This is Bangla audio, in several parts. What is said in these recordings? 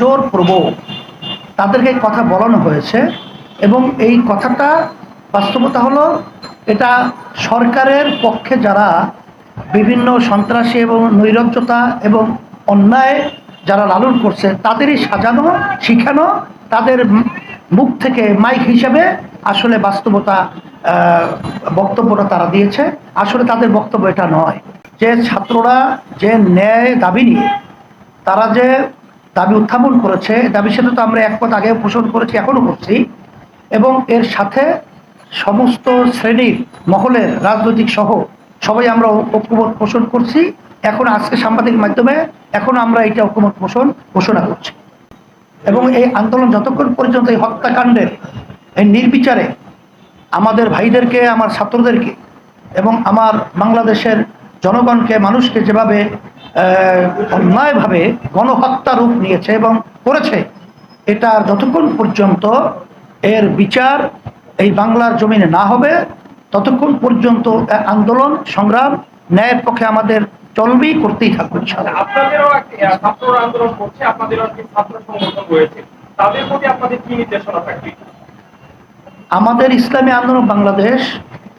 জোরপূর্বক তাদেরকে কথা বলানো হয়েছে এবং এই কথাটা বাস্তবতা হলো এটা সরকারের পক্ষে যারা বিভিন্ন সন্ত্রাসী এবং নৈরাজ্যতা এবং অন্যায় যারা লালন করছে, তাদেরই সাজানো, শিখানো, তাদের মুখ থেকে মাইক হিসেবে আসলে বাস্তবতা বক্তব্যটা তারা দিয়েছে। আসলে তাদের বক্তব্য এটা নয়। যে ছাত্ররা যে ন্যায় দাবি নিয়ে, তারা যে দাবি উত্থাপন করেছে। দাবির সাথে তো আমরা একমত আগে পোষণ করেছি, এখনও করছি। এবং এর সাথে সমস্ত শ্রেণির মহলের রাজনৈতিক সহ সবাই আমরা ঐক্যমত পোষণ করছি। এখন আজকে সাংবাদিক মাধ্যমে এখন আমরা এটা ঐক্যমত পোষণ, ঘোষণা করছি। এবং এই আন্দোলন যতক্ষণ পর্যন্ত এই হত্যাকাণ্ডের, এই নির্বিচারে আমাদের ভাইদেরকে, আমার ছাত্রদেরকে এবং আমার বাংলাদেশের জনগণকে মানুষকে যেভাবে অন্যায়ভাবে গণহত্যা রূপ নিয়েছে এবং করেছে এটা যতক্ষণ পর্যন্ত এর বিচার এই বাংলার জমিনে না হবে ততক্ষণ পর্যন্ত আন্দোলন সংগ্রাম ন্যায়ের পক্ষে আমাদের চলবেই করতেই নির্দেশনা থাকবে? আমাদের ইসলামী আন্দোলন বাংলাদেশ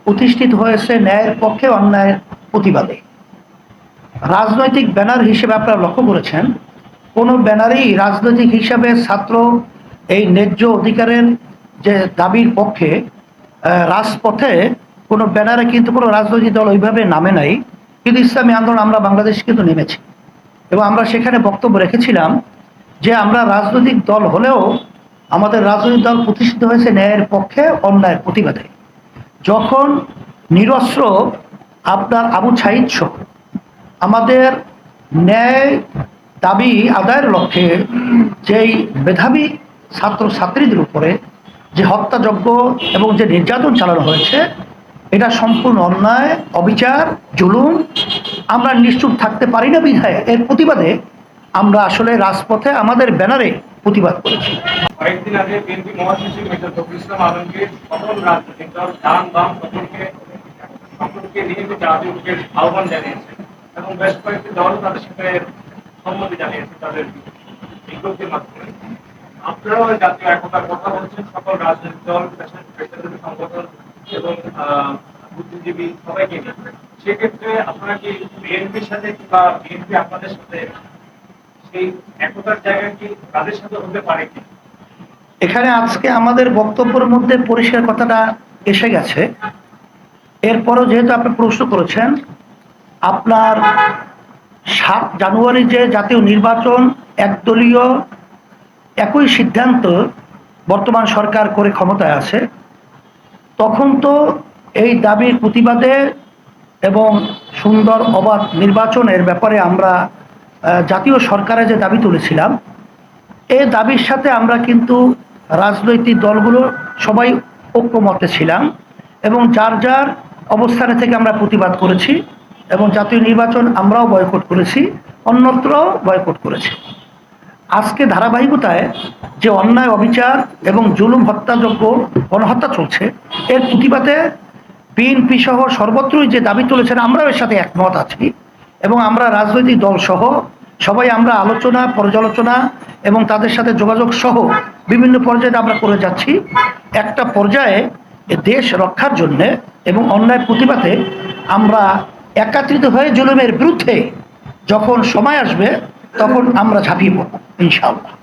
প্রতিষ্ঠিত হয়েছে ন্যায়ের পক্ষে অন্যায়ের প্রতিবাদে। রাজনৈতিক ব্যানার হিসেবে আপনারা লক্ষ্য করেছেন, কোনো ব্যানারেই রাজনৈতিক হিসাবে ছাত্র এই ন্যায্য অধিকারের যে দাবির পক্ষে রাজপথে কোনো ব্যানারে কিন্তু কোনো রাজনৈতিক দল ওইভাবে নামে নাই। কিন্তু ইসলামী আন্দোলন আমরা বাংলাদেশ কিন্তু নেমেছি। এবং আমরা সেখানে বক্তব্য রেখেছিলাম যে আমরা রাজনৈতিক দল হলেও আমাদের রাজনৈতিক দল প্রতিষ্ঠিত হয়েছে ন্যায়ের পক্ষে, অন্যায়ের প্রতিবাদে। যখন নিরস্ত্র আপনার আবু ছাইদ সহ। আমাদের ন্যায় দাবি আদায়ের লক্ষ্যে যেই মেধাবী ছাত্র ছাত্রীদের উপরে যে হত্যাযজ্ঞ এবং যে নির্যাতন চালানো হয়েছে, এটা সম্পূর্ণ অন্যায়, অবিচার, জুলুম, আমরা নিশ্চুপ থাকতে পারি না বিধায়। এর প্রতিবাদে আমরা আসলে রাজপথে আমাদের ব্যানারে প্রতিবাদ করেছি। কয়েকদিন আগে বিএনপি মহাসচিব সকল রাজনৈতিক দল, ডান বাম সকলকে নিয়ে জাতীয় ঐক্যের আহ্বান জানিয়েছে এবং বেশ কয়েকটি দল তাদের সাথে সম্মতি জানিয়েছে তাদের বিজ্ঞপ্তির মাধ্যমে। আপনারাও জাতীয় একতার কথা বলছেন, সকল রাজনৈতিক দল পেশা- পেশাজীবী সংগঠন এবং বুদ্ধিজীবী সবাইকে সেক্ষেত্রে আপনারা কি বিএনপির সাথে কিংবা বিএনপি আপনাদের সাথে সেই একতার জায়গা কি তাদের সাথে হতে পারে কি? এখানে আজকে আমাদের বক্তব্যের মধ্যে পরিষ্কার কথাটা এসে গেছে। এরপরও যেহেতু আপনি প্রশ্ন করেছেন, আপনার সাত জানুয়ারি যে জাতীয় নির্বাচন একদলীয় একই সিদ্ধান্ত বর্তমান সরকার করে ক্ষমতায় আছে, তখন তো এই দাবির প্রতিবাদে এবং সুন্দর অবাধ নির্বাচনের ব্যাপারে আমরা জাতীয় সরকারে যে দাবি তুলেছিলাম এই দাবির সাথে আমরা কিন্তু রাজনৈতিক দলগুলো সবাই ঐক্যমতে ছিলাম এবং যার যার অবস্থানে থেকে আমরা প্রতিবাদ করেছি এবং জাতীয় নির্বাচন আমরাও বয়কট করেছি, অন্যত্রও বয়কট করেছি। আজকে ধারাবাহিকতায় যে অন্যায়, অবিচার এবং জুলুম হত্যাযোগ্য গণহত্যা চলছে, এর প্রতিবাদে বিএনপি সহ সর্বত্রই যে দাবি তুলেছেন, আমরাও এর সাথে একমত আছি এবং আমরা রাজনৈতিক দল সহ সবাই আমরা আলোচনা, পর্যালোচনা এবং তাদের সাথে যোগাযোগ সহ বিভিন্ন পর্যায়ে আমরা করে যাচ্ছি। একটা পর্যায়ে দেশ রক্ষার জন্যে এবং অন্যায় প্রতিবাদে আমরা একাত্রিত হয়ে জুলুমের বিরুদ্ধে যখন সময় আসবে, তখন আমরা ঝাঁপিয়ে পড়ব, ইনশাআল্লাহ।